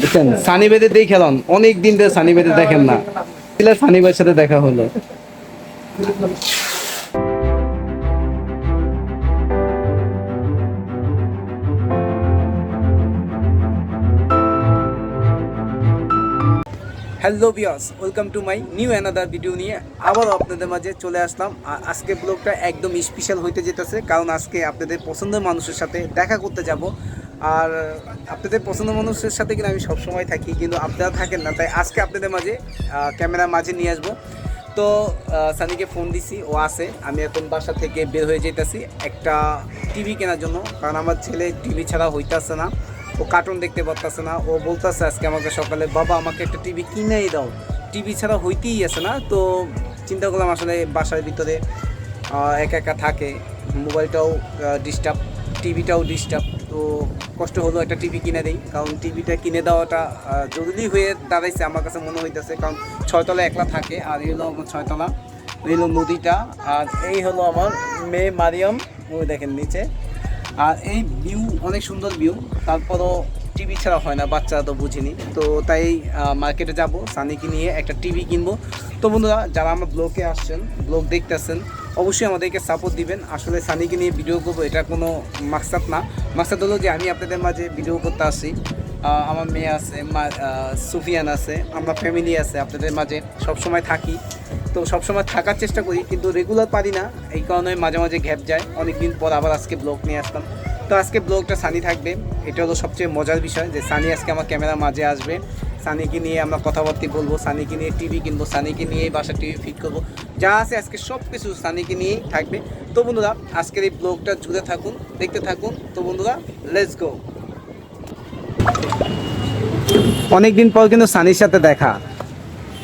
বুঝছেন সানি বেদে দিয়ে খেলন অনেক দিন ধরে সানি বেদে দেখেন না। সানি ভাইয়ের সাথে দেখা হলো। Hello Biyas welcome to my new another video নিয়ে আবারও আপনাদের মাঝে চলে আসলাম। আজকে ব্লগটা একদম স্পেশাল হইতে যেতেছে, কারণ আজকে আপনাদের পছন্দের মানুষের সাথে দেখা করতে যাব। আর আপনাদের পছন্দ মানুষের সাথে কিন্তু আমি সবসময় থাকি, কিন্তু আপনারা থাকেন না, তাই আজকে আপনাদের মাঝে ক্যামেরার মাঝে নিয়ে আসব। তো সানিকে ফোন দিছি, ও আছে, আমি এখন বাসা থেকে বের হয়ে যেতেছি একটা টিভি কেনার জন্য, কারণ আমার ছেলে টিভি ছাড়া হইতেছে না, ও কার্টুন দেখতে পারতেছে না, ও বলতেছে আজকে আমাকে সকালে, বাবা, আমাকে একটা টিভি কিনেই দাও। টিভি ছাড়া হইতেই আছে না, তো চিন্তা করলাম আসলে বাসার ভিতরে একা একা থাকে, মোবাইলটাও ডিস্টার্ব টিভিটাও ডিস্টার্ব তো কষ্ট হলো একটা টিভি কিনে দেই, কারণ টিভিটা কিনে দেওয়াটা জরুরি হয়ে দাঁড়াইছে আমার কাছে মনে হইতেছে, কারণ ছয়তলা একলা থাকে আর এই হলো আমার ছয়তলা, এই হলো নদীটা, আর এই হলো আমার মেয়ে মারিয়াম, ওই দেখেন নিচে, আর এই ভিউ অনেক সুন্দর ভিউ তারপরও টিভি ছাড়া হয় না, বাচ্চারা তো বুঝিনি, তো তাই মার্কেটে যাব, সানিকে নিয়ে একটা টিভি কিনবো। তো বন্ধুরা, যারা আমার ব্লগে আসছেন ব্লগ দেখতেছেন অবশ্যই আমাদেরকে সাপোর্ট দিবেন। আসলে সানিকে নিয়ে ভিডিও করব, এটা কোনো মাকসাদ না। মাকসাদ হলো যে, আমি আপনাদের মাঝে ভিডিও করতে আসি। আমার মেয়ে আছে, মা সুফিয়ান আছে, আমরা ফ্যামিলি আছে, আপনাদের মাঝে সবসময় থাকি। তো সবসময় থাকার চেষ্টা করি, কিন্তু রেগুলার পারি না। এই কারণে মাঝে মাঝে ঘ্যাপ যায়। অনেক দিন পর আবার আজকে ব্লগ নিয়ে আসলাম। তো আজকে ব্লগটা সানি থাকবে। এটা হলো সবচেয়ে মজার বিষয় যে, সানি আজকে আমার ক্যামেরার মাঝে আসবে। সানিকে নিয়ে আমরা কথাবার্তা বলব, সানিকে নিয়ে টিভি কিনবো, সানিকে নিয়ে বাসা টিভি ফিট করব। যা আছে আজকে সব কিছু সানিকে নিয়েই থাকবে। তো বন্ধুরা, আজকের এই ব্লগটা জুড়ে থাকুন, দেখতে থাকুন। তো বন্ধুরা লেটস গো অনেকদিন পর কিন্তু সানির সাথে দেখা।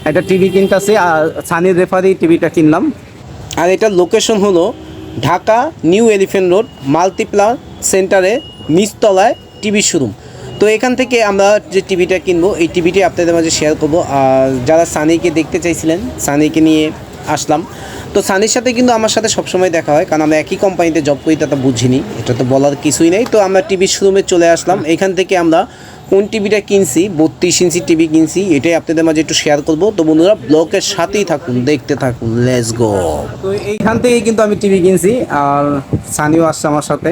একটা টিভি কিনতেছি, আর সানির রেফারি টিভিটা কিনলাম। আর এটার লোকেশন হলো Dhaka new elephant road multiplan সেন্টারে নিচতলায় টিভি শোরুম। তো এখান থেকে আমরা যে টিভিটা কিনবো, এই টিভিটি আপনাদের মাঝে শেয়ার করব। আর যারা সানিকে দেখতে চাইছিলেন, সানিকে নিয়ে আসলাম। তো সানির সাথে কিন্তু আমার সাথে সবসময় দেখা হয়, কারণ আমরা একই কোম্পানিতে জব করি তা তো বুঝিনি। এটা তো বলার কিছুই নেই। তো আমরা টিভি শোরুমে চলে আসলাম। এখান থেকে আমরা কোন টিভিটা কিনছি, বত্রিশ ইঞ্চি টিভি কিনছি, এটাই আপনাদের মাঝে একটু শেয়ার করব। তো বন্ধুরা, ব্লগের সাথেই থাকুন, দেখতে থাকুন লেটস গো তো এইখান থেকেই কিন্তু আমি টিভি কিনছি, আর সানিও আসছে আমার সাথে।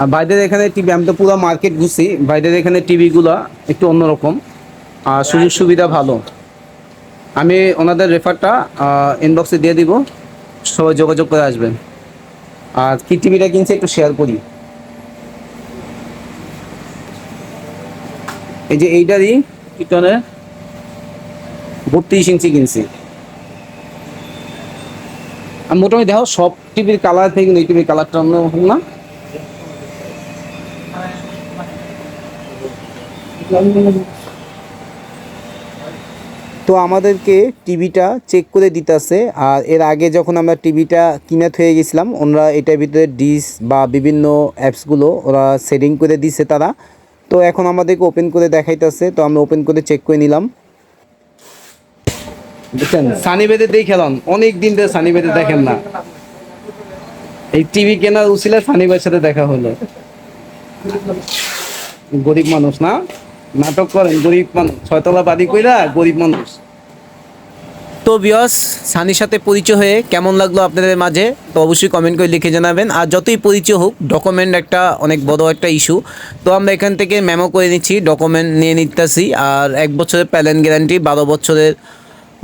আর বাইরের এখানে টিভি আমি তো পুরো মার্কেট ঘুরছি বাইরের এখানে টিভিগুলো একটু অন্যরকম। আর সুযোগ সুবিধা ভালো। আমি ওনাদের রেফারটা ইনবক্সে দিয়ে দিব, সবাই যোগাযোগ করে আসবেন। আর কি টিভিটা কিনছি একটু শেয়ার করি। এই যে এইটারই কিটনে বত্রিশ ইঞ্চি কিনছি। আর মোটামুটি দেখো, সব টিভির কালার থেকে এই টিভির কালারটা অন্য না। তো আমাদেরকে টিভিটা চেক করে দিতেছে আর এর আগে যখন আমরা টিভিটা কিনে হয়ে গেছিলাম, ওনারা এটার ভিতরে ডিস বা বিভিন্ন অ্যাপসগুলো ওরা সেটিং করে দিছে তারা। তো এখন আমাদেরকে ওপেন করে দেখাইতেছে তো আমরা ওপেন করে চেক করে নিলাম। বুঝছেন সানি বেদে দিয়ে খেলন অনেক দিন ধরে সানি বেদে দেখেন না। এই টিভি কেনার উচিলে সানি ভাইয়ের সাথে দেখা হলো। গরিব মানুষ না? নাটক করেন, গরিব মানুষ। ছয়তলা বাড়ি কইরা গরিব মানুষ। তো বিয়স সানির সাথে পরিচয় হয়ে কেমন লাগল আপনাদের মাঝে? তো অবশ্যই কমেন্ট করে লিখে জানাবেন। আর যতই পরিচয় হোক ডকুমেন্ট একটা অনেক বড় একটা ইস্যু তো আমরা এখান থেকে মেমো করে নিচ্ছি ডকুমেন্ট নিয়ে নিতেছি। আর এক বছরের প্যালেন গ্যারান্টি বারো বছরের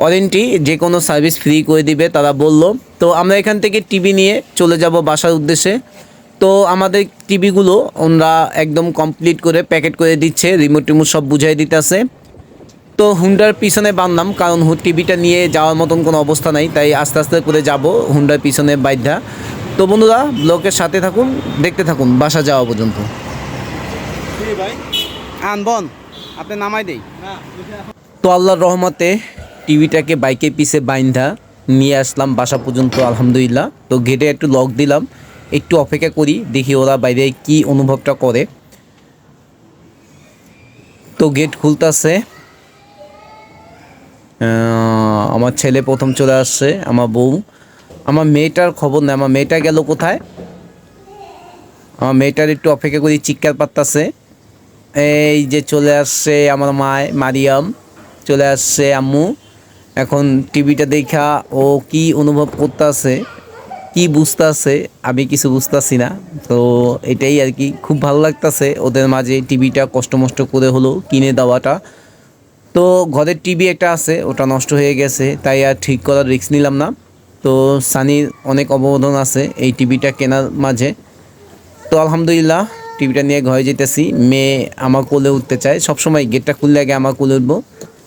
ওয়ারেন্টি যে কোনো সার্ভিস ফ্রি করে দিবে, তারা বলল। তো আমরা এখান থেকে টিভি নিয়ে চলে যাব বাসার উদ্দেশ্যে। তো আমাদের টিভিগুলো ওনারা একদম কমপ্লিট করে প্যাকেট করে দিচ্ছে রিমোট টিমোট সব বুঝাই দিতেছে। তো হুন্ডার পিছনে বাঁধলাম কারণ হু- টিভিটা নিয়ে যাওয়ার মতন কোনো অবস্থা নাই তাই আস্তে আস্তে করে যাব হুন্ডার পিছনে বাইধা তো বন্ধুরা ব্লকের সাথে থাকুন দেখতে থাকুন বাসা যাওয়া পর্যন্ত। আনবন আপনি নামাই দেই। তো আল্লাহর রহমতে টিভিটাকে বাইকের পিছে বাইন্ধা নিয়ে আসলাম বাসা পর্যন্ত আলহামদুলিল্লাহ। তো গেটে একটু লক দিলাম। একটু অপেক্ষা করি, দেখি ওরা বাইরে কি অনুভবটা করে। তো গেট খুলতেছে। আমার ছেলে প্রথম চলে আসছে, আমার বউ। আমার মেয়েটার খবর নেই, আমার মেয়েটা গেল কোথায়? আমার মেয়েটার একটু অপেক্ষা করি, চিৎকার পাত্তাছে এই যে চলে আসছে আমার মায়, মারিয়াম। চলে আসছে আম্মু। এখন টিভিটা দেখা, ও কি অনুভব করতেছে। কি বুঝতেছে আমি কিছু বুঝতেছি না। তো এটাই আর কি, খুব ভালো লাগতাছে ওদের মাঝে টিভিটা কষ্ট মষ্ট করে হলো কিনে দেওয়াটা। তো ঘরের টিভি একটা আছে, ওটা নষ্ট হয়ে গেছে, তাই আর ঠিক করার রিস্ক নিলাম না। তো সানির অনেক অবদান আছে এই টিভিটা কেনার মাঝে। তো আলহামদুলিল্লাহ, টিভিটা নিয়ে ঘরে যেতেছি, মেয়ে আমার কোলে উঠতে চায়। সবসময় গেটটা খুললে আগে আমার কোলে উঠবো।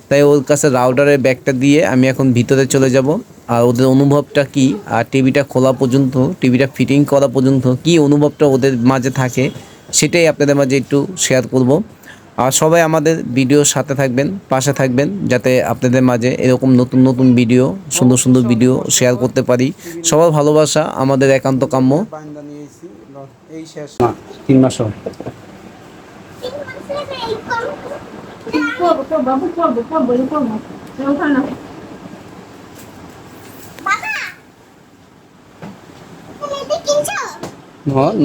তাই ওর কাছে রাউডারের ব্যাগটা দিয়ে আমি এখন ভিতরে চলে যাব। আর ওদের অনুভবটা কি আর টিভিটা খোলা পর্যন্ত টিভিটা ফিটিং করা পর্যন্ত কি অনুভবটা ওদের মাঝে থাকে সেটাই আপনাদের মাঝে একটু শেয়ার করব আর সবাই আমাদের ভিডিওর সাথে থাকবেন পাশে থাকবেন যাতে আপনাদের মাঝে এরকম নতুন নতুন ভিডিও সুন্দর সুন্দর ভিডিও শেয়ার করতে পারি সবার ভালোবাসা আমাদের একান্ত কাম্য এই শেষ না তিন মাস করব করব করব করব করব ওখানে না হ্যাঁ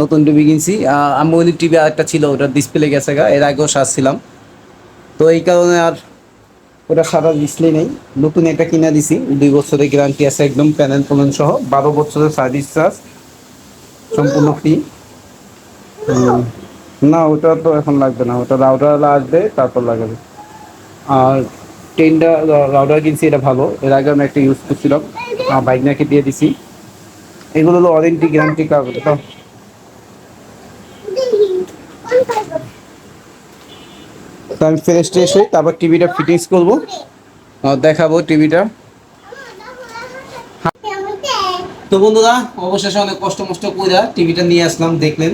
নতুন টিভি কিনছি। আমি ওই টিভি আরেকটা ছিল, ওটা ডিসপ্লে গেছে গা, এর আগেও সাজছিলাম তো এই কারণে আর ওটা সারা ডিসপ্লে নেই। নতুন একটা কিনে দিছি, দুই বছরের গ্যারান্টি আছে একদম প্যানেল ফোন সহ। বারো বছরের সার্ভিস চার্জ সম্পূর্ণ ফ্রি না, ওটা তো এখন লাগবে না। ওটা রাউটার আসবে, তারপর লাগাবে। আর টেনটা রাউটার কিনছি, এটা ভালো। এর আগে আমি একটা ইউজ করছিলাম। বাইক নাকি দিয়ে দিছি। এগুলো হলো ওয়ারেন্টি গ্যারান্টি কাগজ তো আমি ফ্রেশ ট্রেশ হই, তারপর টিভিটা ফিটিংস করব। দেখাবো টিভিটা। তো বন্ধুরা, অবশেষে অনেক কষ্ট মষ্ট করে টিভিটা নিয়ে আসলাম, দেখলেন।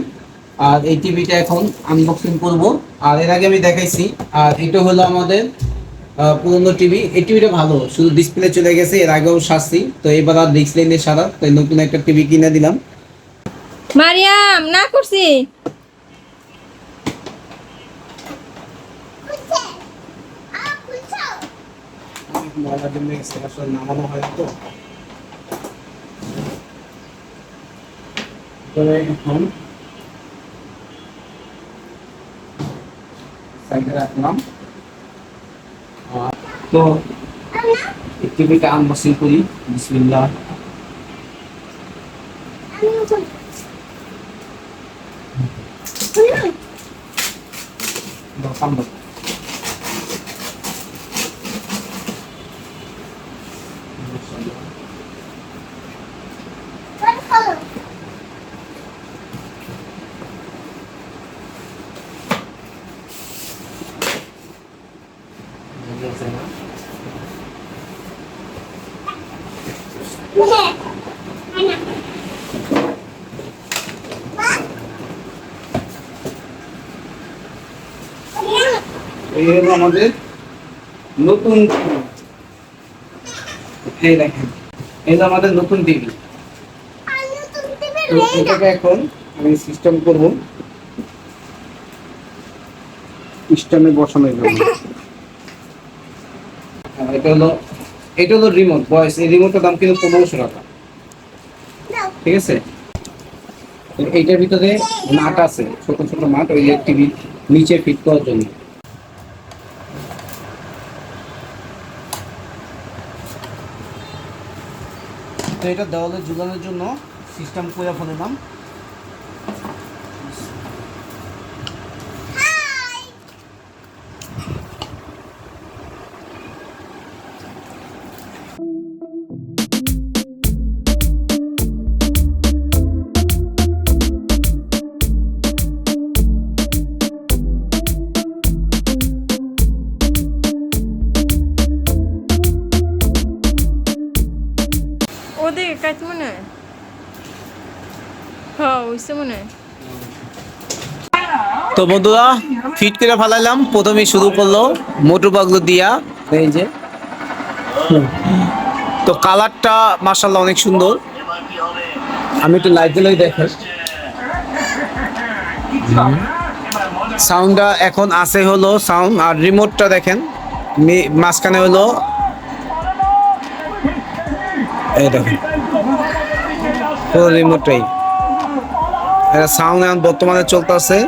আর এই টিভিটা এখন আনবক্সিং করব। আর এর আগে আমি দেখাইছি, আর এটা হলো আমাদের পুরনো টিভি। এই টিভিটা ভালো, শুধু ডিসপ্লে চলে গেছে, এর আগেও সারছি। তো এবার আর ডিসপ্লে নিয়ে সারা তাই নতুন একটা টিভি কিনে দিলাম। মারিয়াম, না করছি? জন্য এক্সট্রা আসলে নামানো হয় তো। এখন সাইডে রাখলাম। তো টিভিটা করি। বিসমিল্লাহ। দোকান দোকান এই হলো আমাদের নতুন এই দেখেন, এই হলো আমাদের নতুন টিভি। তো এটাকে এখন আমি সিস্টেম করব। সিস্টেমে জন্য। আর এটা হলো এটা হলো রিমোট বয়স এই রিমোটের দাম কিন্তু পনেরোশো টাকা। ঠিক আছে? এইটার ভিতরে নাট আছে, ছোট ছোট নাট ওই টিভি নিচে ফিট করার জন্য। তো এটা দেওয়ালে ঝুলানোর জন্য সিস্টেম করে ফেললাম ওদের তো বন্ধুরা ফিট করে ফেলাইলাম। প্রথমে শুরু করল মোটর পাগলো দিয়া। এই যে। তো কালারটা মার্শাল্লাহ অনেক সুন্দর। আমি একটু লাইট দিলেই দেখে সাউন্ডটা এখন আছে হলো সাউন্ড আর রিমোটটা দেখেন। মাঝখানে হলো। এই দেখেন। রিমোটটাই এটা সাউন্ড এখন বর্তমানে চলতেছে।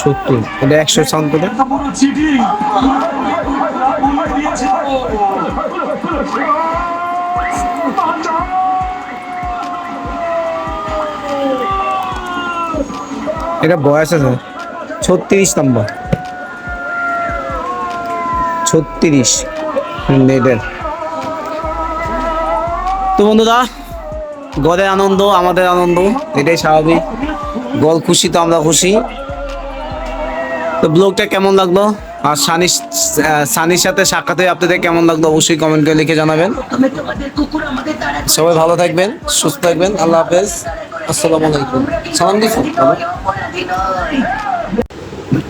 সত্তর। এটা একশো দিয়েছিল এটা বয়স আছে ছত্রিশ নম্বর। ছত্রিশ এদের তো বন্ধুরা গড়ের আনন্দ, আমাদের আনন্দ, এটাই স্বাভাবিক। গল খুশি তো আমরা খুশি। তো ব্লগটা কেমন লাগল? আর সানি সানির সাথে সাক্ষাৎ হয়ে আপনাদের কেমন লাগল অবশ্যই কমেন্ট করে লিখে জানাবেন। সবাই ভালো থাকবেন, সুস্থ থাকবেন, আল্লাহ হাফেজ। আসসালামু আলাইকুম। সালাম দিছো?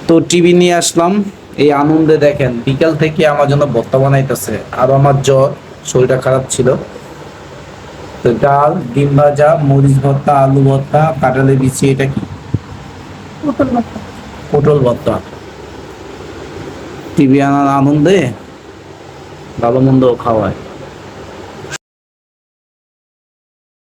তো টিভি নিয়ে আসলাম। এই আনন্দে দেখেন, বিকাল থেকে আমার জন্য ভর্তা বানাইতেছে। আর আমার জ্বর, শরীরটা খারাপ ছিল। তো ডাল, ডিম ভাজা, মরিচ ভর্তা, আলু ভর্তা কাঁঠালে বিচি, এটা কি? পটল ভর্তা। টিভি আনার আনন্দে ভালো মন্দ খাওয়ায়।